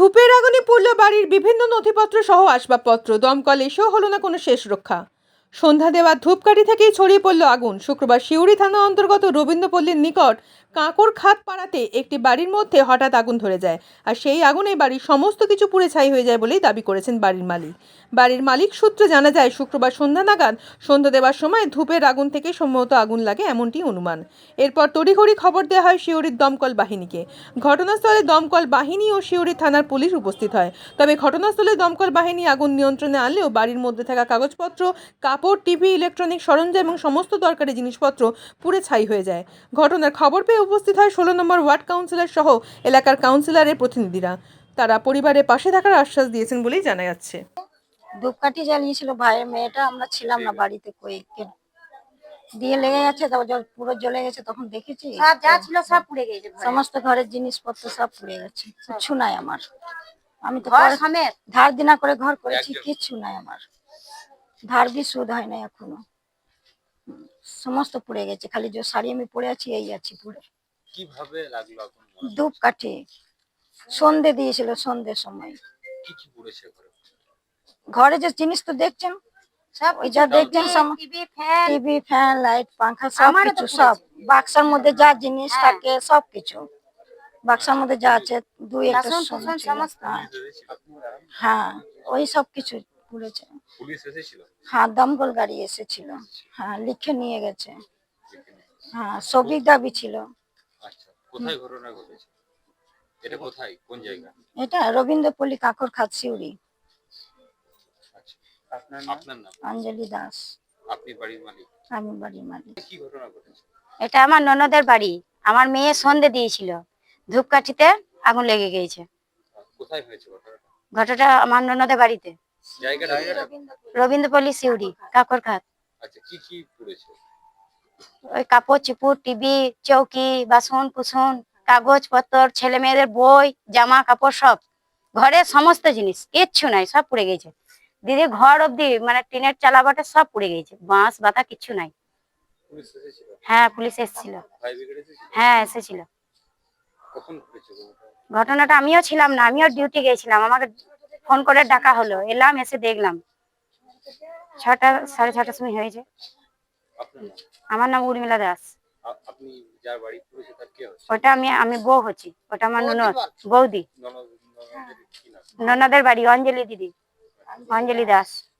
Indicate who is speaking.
Speaker 1: ধূপের আগুনে পুড়ল বাড়ির বিভিন্ন নথিপত্র সহ আসবাবপত্র। দমকলে এসেও হলো না কোনো শেষ রক্ষা সন্ধ্যা দেওয়া ধূপকাঠি থেকেই ছড়িয়ে পড়ল আগুন। শুক্রবার শিউরি থানা অন্তর্গত রবীন্দ্রপল্লীর নিকট কাঁকর খাত পাড়াতে একটি বাড়ির মধ্যে হঠাৎ আগুন ধরে যায় আর সেই আগুনে বাড়ির সমস্ত কিছু পুড়ে ছাই হয়ে যায় বলেই দাবি করেছেন বাড়ির মালিক। বাড়ির মালিক সূত্রে জানা যায়, শুক্রবার সন্ধ্যা নাগাদ সন্ধ্যা দেওয়ার সময় ধূপের আগুন থেকে সম্ভবত আগুন লাগে এমনটি অনুমান। এরপর তড়িঘড়ি খবর দেওয়া হয় শিউরির দমকল বাহিনীকে। ঘটনাস্থলে দমকল বাহিনী ও শিউরি থানার পুলিশ উপস্থিত হয়। তবে ঘটনাস্থলে দমকল বাহিনী আগুন নিয়ন্ত্রণে আনলেও বাড়ির মধ্যে থাকা কাগজপত্র কাপড় টিভি ইলেকট্রনিক সরঞ্জাম এবং সমস্ত দরকারি জিনিসপত্র পুড়ে ছাই হয়ে যায়। ঘটনার খবর পেয়ে উপস্থিত হয় ষোলো নম্বর ওয়ার্ড কাউন্সিলর সহ এলাকার কাউন্সিলরের প্রতিনিধিরা। তারা পরিবারের পাশে থাকার আশ্বাস দিয়েছেন বলেই জানা যাচ্ছে।
Speaker 2: ধূপকাঠি জ্বালিয়েছিল ভাইয়ের মেয়েটা আমরা ছিলাম না বাড়িতে কয়েকদিন দিয়ে লেগে গেছে তারপর যখন পুরো জ্বলে গেছে তখন দেখেছি
Speaker 3: সব যা ছিল সব পুড়ে গেছে
Speaker 2: সমস্ত ঘরের জিনিসপত্র সব পুড়ে গেছে কিচ্ছু নাই আমার। আমি তো ধার দিনা করে ঘর করেছি কিচ্ছু নাই আমার। ধার বি সুদ হয় না এখনও। সমস্ত পড়ে গেছে খালি যে শাড়ি আমি পরে আছি এই আছি পুড়ে।
Speaker 4: কীভাবে লাগল আগুন
Speaker 2: ধূপ কাঠি সন্ধে দিয়েছিল সন্ধ্যের সময়।
Speaker 4: কি কি পড়েছে ঘরে?
Speaker 2: ঘরে যে জিনিস তো দেখছেন
Speaker 3: সব
Speaker 2: ওই যা দেখছেন
Speaker 3: টিভি ফ্যান।
Speaker 2: লাইট পাংখা সব কিছু সব। বাক্সার মধ্যে যা জিনিস
Speaker 3: হ্যাঁ।
Speaker 2: থাকে সব কিছু। বাক্সার মধ্যে যা আছে দুই একটা। হ্যাঁ, হ্যাঁ ওই সব কিছু পুড়েছে।
Speaker 4: পুলিশ এসেছিল?
Speaker 2: হ্যাঁ দমকল গাড়ি এসেছিল। হ্যাঁ লিখে নিয়ে গেছে। হ্যাঁ সবিক দাবি ছিল।
Speaker 4: আচ্ছা কোথায় ঘটনা ঘটেছে? এটা কোথায়? কোন জায়গা?
Speaker 2: এটা রবীন্দ্রপল্লী কাকর খাত সিউড়ি।
Speaker 4: আচ্ছা আপনার আপনার নাম?
Speaker 2: অঞ্জলি দাস।
Speaker 4: আপনি বাড়ির মালিক?
Speaker 2: আমি বাড়ির মালিক।
Speaker 4: কি ঘটনা ঘটেছে?
Speaker 3: এটা আমার ননদের বাড়ি। আমার মেয়ে সন্ধে দিয়েছিল। ধূপকাঠিতে আগুন লেগে গিয়েছে।
Speaker 4: কোথায় হয়েছে ঘটনাটা?
Speaker 3: ঘটনাটা আমার ননদের বাড়িতে।
Speaker 4: জায়গাটা
Speaker 3: রবীন্দ্রপল্লী সিউড়ি কাকর খাত
Speaker 4: আচ্ছা কি কি পড়েছে?
Speaker 3: ওই কাপড় চিপুর টিভি চৌকি বাসন কুসন কাগজ পত্র ছেলে মেয়েদের বই জামা কাপড় সব। ঘরের সমস্ত জিনিস কিচ্ছু নাই সব পুড়ে গেছে। দিদি ঘর অব্দি মানে টিনের চালাবাটা সব পুড়ে গেছে। বাঁশ বাতা কিচ্ছু নাই। হ্যাঁ পুলিশ এসেছিল। হ্যাঁ এসেছিল?
Speaker 4: ঘটনাটা
Speaker 3: আমিও ছিলাম না আমিও ডিউটি গেছিলাম। আমাকে ফোন করে ডাকা হলো। এলাম এসে দেখলাম। ছটা সাড়ে ছটার সময় হয়েছে। আমার নাম উর্মিলা দাস।
Speaker 4: আ- আপনি যার বাড়ি পড়েছে তার কে হচ্ছে
Speaker 3: ওটা আমি আমি বউ হচ্ছি। ওটা আমার ননদ বৌদি। ননদের বাড়ি অঞ্জলি দিদি। অঞ্জলি দাস।